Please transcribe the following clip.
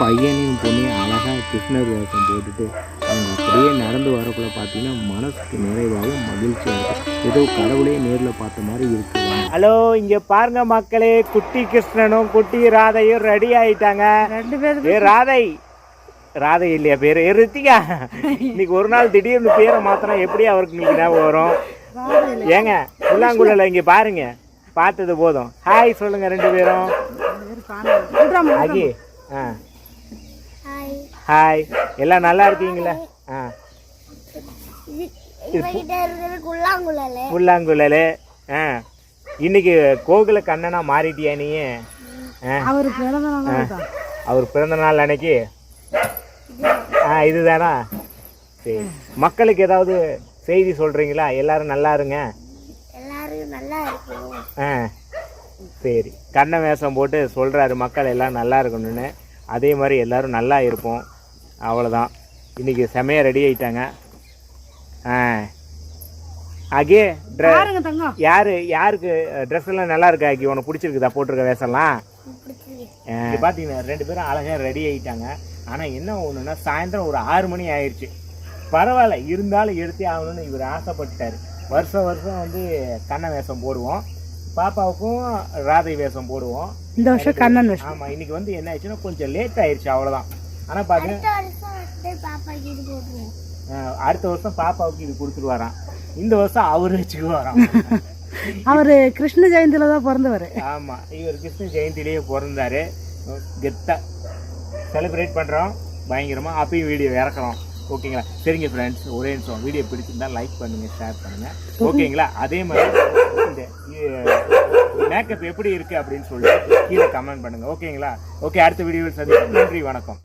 பையனையும் பொண்ணையும் அழகாக கிருஷ்ணர் வேஷம் போட்டுட்டு அவங்க அப்படியே நடந்து வரக்குள்ள பார்த்தீங்கன்னா மனசுக்கு நிறைவாகவும் மகிழ்ச்சியாக இருக்கும் ஏதோ கடவுளே நேரில் பார்த்த மாதிரி இருக்கு. ஹலோ இங்கே பாருங்க மக்களே குட்டி கிருஷ்ணனும் குட்டி ராதையும் ரெடி ஆயிட்டாங்க. ரெண்டு பேரும் ராதை. ராதை இல்லையா பேரு? ரித்திகா. இன்னைக்கு ஒரு நாள் திடீர்னு பேரை மாத்திரம் எப்படி அவருக்கு இன்னைக்கு ஞாபகம் வரும்? ஏங்க புல்லாங்குழல இங்க பாருங்க. பார்த்தது போதும். ஹாய் சொல்லுங்க ரெண்டு பேரும். அகி ஆ. ஹாய் எல்லாம் நல்லா இருக்கீங்களா? ஆ. புல்லாங்குழல். ஆ. இன்னைக்கு கோகுல கண்ணனா மாறிட்டியா நீ? ஆ. அவர் பிறந்த நாள் அவர் பிறந்த நாள் அன்னைக்கு? ஆ இதுதானா? சரி. மக்களுக்கு ஏதாவது செய்தி சொல்றீங்களா? எல்லாரும் நல்லா இருங்க. எல்லாரும் நல்லா இருக்கும். ஆ. சரி. கண்ணை வேஷம் போட்டு சொல்கிறாரு மக்கள் எல்லாம் நல்லா இருக்கணும்னு. அதே மாதிரி எல்லாரும் நல்லா இருப்போம். அவ்வளோதான் இன்றைக்கி செமையாக ரெடி ஆயிட்டாங்க. ஆ. ஆகே ட்ரெ பாருங்க தங்கம் யாரு யாருக்கு ட்ரெஸ் எல்லாம் நல்லா இருக்கா ஆக்கி உனக்கு பிடிச்சிருக்குதா போட்டிருக்க வேஷம்லாம்? பார்த்தீங்கன்னா ரெண்டு பேரும் அழகாக ரெடி ஆயிட்டாங்க. ஆனால் என்ன ஒன்றுனா சாயந்தரம் ஒரு ஆறு மணி ஆயிடுச்சு பரவாயில்ல இருந்தாலும் எடுத்தே ஆகணும்னு இவர் ஆசைப்பட்டார் வருஷம் வருஷம் வந்து கண்ண வேஷம் போடுவோம். பாப்பாவுக்கும் ராதை வேஷம் போடுவோம். இந்த வருஷம் கண்ணன் விஷயம் ஆமாம் இன்னைக்கு வந்து என்ன ஆயிடுச்சுன்னா கொஞ்சம் லேட் ஆயிடுச்சு அவ்வளோதான் ஆனால் அஹ், அடுத்த வருஷம் பாப்பாவுக்கு இது கொடுத்துருவாராம். இந்த வருஷம் அவர் வச்சுக்குவாராம். அவரு கிருஷ்ண ஜெயந்தியில தான் பிறந்தவர். ஆமாம் இவர் கிருஷ்ண ஜெயந்திலேயே பிறந்தாரு. கெத்தா செலிப்ரேட் பண்ணுறோம் பயங்கரமாக அப்பயும் வீடியோ இறக்குறோம். ஓகேங்களா? சரிங்க ஃப்ரெண்ட்ஸ் ஒரே நிமிஷம். வீடியோ பிடிச்சிருந்தா லைக் பண்ணுங்கள் ஷேர் பண்ணுங்கள் ஓகேங்களா? அதே மாதிரி இந்த மேக்கப் எப்படி இருக்குது அப்படின்னு சொல்லிட்டு கீழே கமெண்ட் பண்ணுங்கள் ஓகேங்களா ஓகே அடுத்த வீடியோவில் சந்திப்போம். நன்றி வணக்கம்.